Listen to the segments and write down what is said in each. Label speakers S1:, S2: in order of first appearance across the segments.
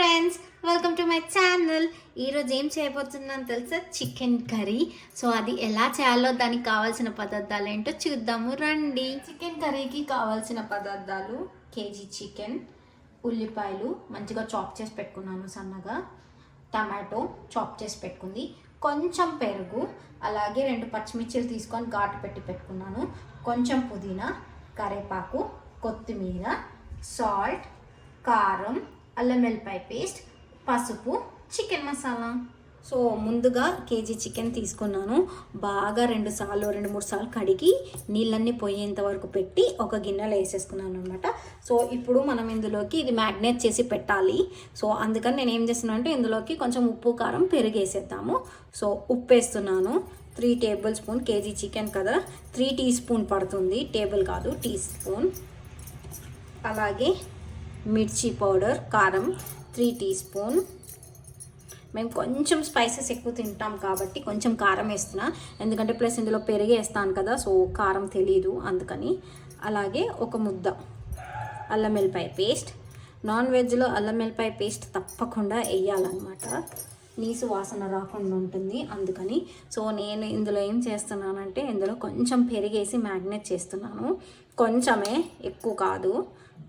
S1: Friends welcome to my channel ఈరోజు ఏం చేయబోతున్నాను తెలుసా? చికెన్ కర్రీ సో అది ఎలా చేయాలో దానికి కావాల్సిన పదార్థాలు ఏంటో చూద్దాము రండి. చికెన్ కర్రీకి కావాల్సిన పదార్థాలు కేజీ చికెన్ ఉల్లిపాయలు మంచిగా చాప్ చేసి పెట్టుకున్నాను సన్నగా. టమాటో చాప్ చేసి పెట్టుకుంది. కొంచెం పెరుగు అలాగే రెండు పచ్చిమిర్చిలు తీసుకొని ఘాటు పెట్టి పెట్టుకున్నాను. కొంచెం పుదీనా కరేపాకు కొత్తిమీర సాల్ట్ కారం అల్లం వెల్లిపాయ పేస్ట్ పసుపు చికెన్ మసాలా. సో ముందుగా కేజీ చికెన్ తీసుకున్నాను. బాగా రెండు సార్లు రెండు మూడు సార్లు కడిగి నీళ్ళన్నీ పోయేంత వరకు పెట్టి ఒక గిన్నెలో వేసేసుకున్నాను అనమాట సో ఇప్పుడు మనం ఇందులోకి ఇది మ్యాగ్నేట్ చేసి పెట్టాలి. సో అందుకని నేను ఏం చేస్తున్నాను అంటే ఇందులోకి కొంచెం ఉప్పు కారం పెరిగేసేద్దాము. సో ఉప్పు వేస్తున్నాను. Three tablespoon KG chicken కదా. త్రీ టీ స్పూన్ పడుతుంది. టేబుల్ కాదు టీ స్పూన్. అలాగే మిర్చి పౌడర్ కారం త్రీ టీ స్పూన్. మేము కొంచెం స్పైసెస్ ఎక్కువ తింటాం కాబట్టి కొంచెం కారం వేస్తున్నా. ఎందుకంటే ప్లస్ ఇందులో పెరుగు వేస్తాను కదా సో కారం తెలీదు అందుకని. అలాగే ఒక ముద్ద అల్లం వెల్లిపాయ పేస్ట్. నాన్ వెజ్లో అల్లం వెల్లిపాయ పేస్ట్ తప్పకుండా వేయాలన్నమాట. నీసు వాసన రాకుండా ఉంటుంది. అందుకని సో నేను ఇందులో ఏం చేస్తున్నానంటే ఇందులో కొంచెం పెరిగేసి మ్యాగ్నేట్ చేస్తున్నాను. కొంచెమే ఎక్కువ కాదు.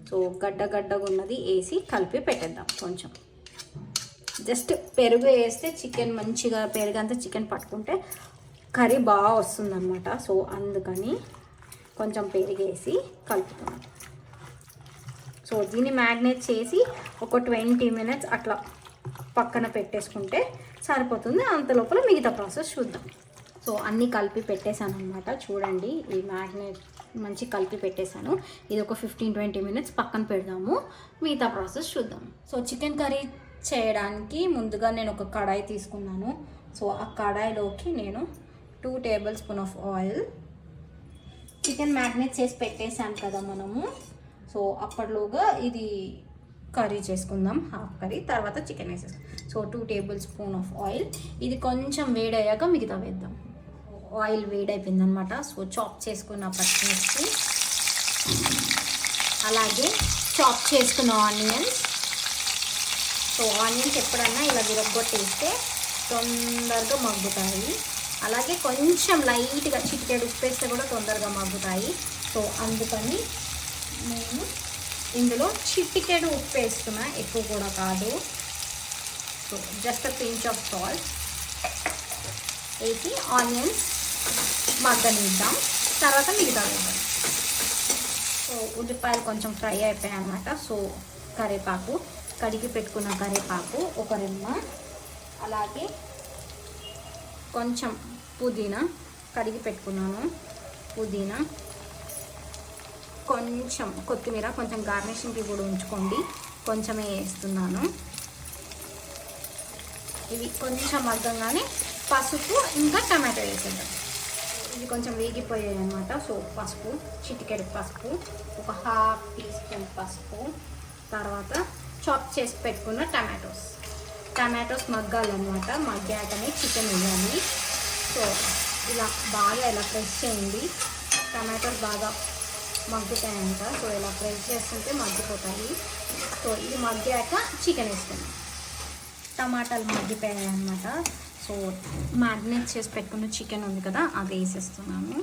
S1: సో గడ్డ గడ్డగా ఉన్నది వేసి కలిపి పెట్టేద్దాం కొంచెం. జస్ట్ పెరుగు వేస్తే చికెన్ మంచిగా పెరుగు అంతా చికెన్ పట్టుకుంటే కర్రీ బాగా వస్తుందన్నమాట. సో అందుకని కొంచెం పెరిగేసి కలుపుతున్నాను. సో దీన్ని మ్యాగ్నేట్ చేసి ఒక ట్వంటీ మినిట్స్ అట్లా పక్కన పెట్టేసుకుంటే సరిపోతుంది. అంత లోపల మిగతా ప్రాసెస్ చూద్దాం. సో అన్నీ కలిపి పెట్టేశాను అనమాట చూడండి ఈ మ్యాగ్నెట్ మంచి కలిపి పెట్టేశాను. ఇది ఒక ఫిఫ్టీన్ ట్వంటీ మినిట్స్ పక్కన పెడదాము. మిగతా ప్రాసెస్ చూద్దాం. సో చికెన్ కర్రీ చేయడానికి ముందుగా నేను ఒక కడాయి తీసుకున్నాను. సో ఆ కడాయిలోకి నేను two tablespoon of oil chicken marinate చేసి పెట్టేశాను కదా మనము. సో అప్పట్లోగా ఇది కర్రీ చేసుకుందాం హాఫ్ కర్రీ తర్వాత చికెన్ వేసేసుకుందాం so two tablespoon of oil. ఇది కొంచెం వేడయ్యాక మిగతా వేద్దాం. ఆయిల్ వేడైపోయింది అనమాట సో చాప్ చేసుకున్న పచ్చిమిర్చి అలాగే చాప్ చేసుకున్న ఆనియన్స్. సో ఆనియన్స్ ఎప్పుడన్నా ఇలా విరగొట్టేస్తే తొందరగా మగ్గుతాయి. అలాగే కొంచెం లైట్గా చిటికెడు ఉప్పు వేస్తే కూడా తొందరగా మగ్గుతాయి. సో అందుకని నేను ఇందులో చిటికెడు ఉప్పు వేస్తున్నా ఎక్కువ కూడా కాదు. So just pinch of salt వేసి ఆనియన్స్ మగ్గనిద్దాం. తర్వాత మిగతా వేద్దాం. సో ఉల్లిపాయలు కొంచెం ఫ్రై అయిపోయాయి అనమాట సో కరివేపాకు కడిగి పెట్టుకున్న కరివేపాకు ఒక రెమ్మ. అలాగే కొంచెం పుదీనా కడిగి పెట్టుకున్నాను. పుదీనా కొంచెం కొత్తిమీర కొంచెం గార్నిషింగ్కి కూడా ఉంచుకోండి. కొంచెమే వేస్తున్నాను. ఇవి కొంచెం మగ్గంగానే పసుపు ఇంకా టమాటో వేసేద్దాం. ఇవి కొంచెం వేగిపోయాయి అనమాట సో పసుపు చిటికెడు పసుపు ఒక హాఫ్ టీ స్పూన్ పసుపు తర్వాత చాప్ చేసి పెట్టుకున్న టమాటోస్. టమాటోస్ మగ్గాలన్నమాట. మగ్గాకనే చికెన్ వేయాలి. సో ఇలా బాగా ఇలా ప్రెస్ చేయండి టమాటోస్ బాగా మగ్గుతాయంట సో ఇలా ఫ్రై చేస్తుంటే మగ్గిపోతాయి. సో ఇది మగ్గాక చికెన్ వేసుకున్నాం టమాటాలు మగ్గిపోయాయి అనమాట సో మ్యాగ్నేట్ చేసి పెట్టుకున్న చికెన్ ఉంది కదా అది వేసేస్తున్నాను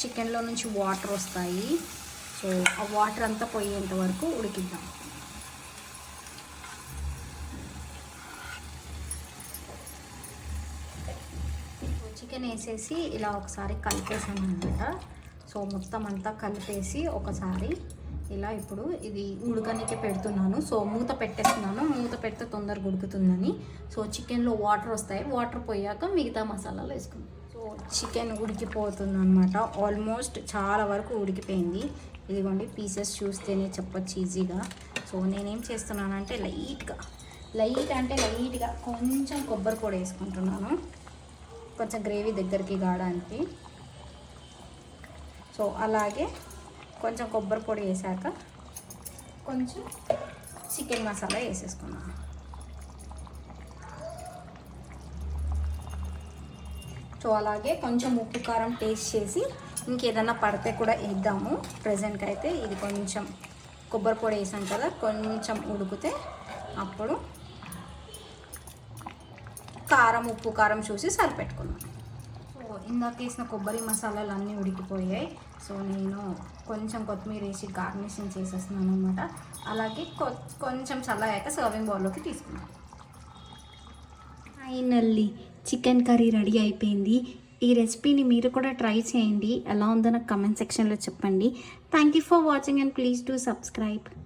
S1: చికెన్లో నుంచి వాటర్ వస్తాయి. సో ఆ వాటర్ అంతా పోయేంత వరకు ఉడికిద్దాం. చికెన్ వేసేసి ఇలా ఒకసారి కలిపేసాను అనమాట సో మొత్తం అంతా కలిపేసి ఒకసారి ఇలా ఇప్పుడు ఇది ఉడకనికే పెడుతున్నాను. సో మూత పెట్టేస్తున్నాను. మూత పెడితే తొందరగా ఉడుకుతుందని. సో చికెన్లో వాటర్ వస్తాయి. వాటర్ పోయాక మిగతా మసాలాలు వేసుకుందాం. సో చికెన్ ఉడికిపోతుంది అనమాట ఆల్మోస్ట్ చాలా వరకు ఉడికిపోయింది. ఇదిగోండి పీసెస్ చూస్తేనే చెప్పొచ్చు ఈజీగా. సో నేనేం చేస్తున్నానంటే లైట్గా లైట్ అంటే లైట్గా కొంచెం కొబ్బరి కూడా వేసుకుంటున్నాను. కొంచెం గ్రేవీ దగ్గరికి కావడానికి. సో అలాగే కొంచెం కొబ్బరి పొడి వేసాక కొంచెం చికెన్ మసాలా వేసేసుకున్నాను సో అలాగే కొంచెం ఉప్పు కారం టేస్ట్ చేసి ఇంకేదన్నా పడితే కూడా వేద్దాము. ప్రజెంట్కి అయితే ఇది కొంచెం కొబ్బరి పొడి వేసాం కదా కొంచెం ఉడికితే అప్పుడు
S2: కారం ఉప్పు కారం చూసి సరిపెట్టుకున్నాను ఇందాక వేసిన కొబ్బరి మసాలాలు అన్నీ ఉడికిపోయాయి. సో నేను కొంచెం కొత్తిమీర వేసి గార్నిషింగ్ చేసేస్తున్నాను అనమాట అలాగే కొ- కొంచెం చల్లయ్యాక సర్వింగ్ బౌల్లోకి తీసుకున్నాను
S1: ఫైనల్లీ చికెన్ కర్రీ రెడీ అయిపోయింది. ఈ రెసిపీని మీరు కూడా ట్రై చేయండి. ఎలా ఉందో నాకు కమెంట్ సెక్షన్లో చెప్పండి. Thank you for watching and please do subscribe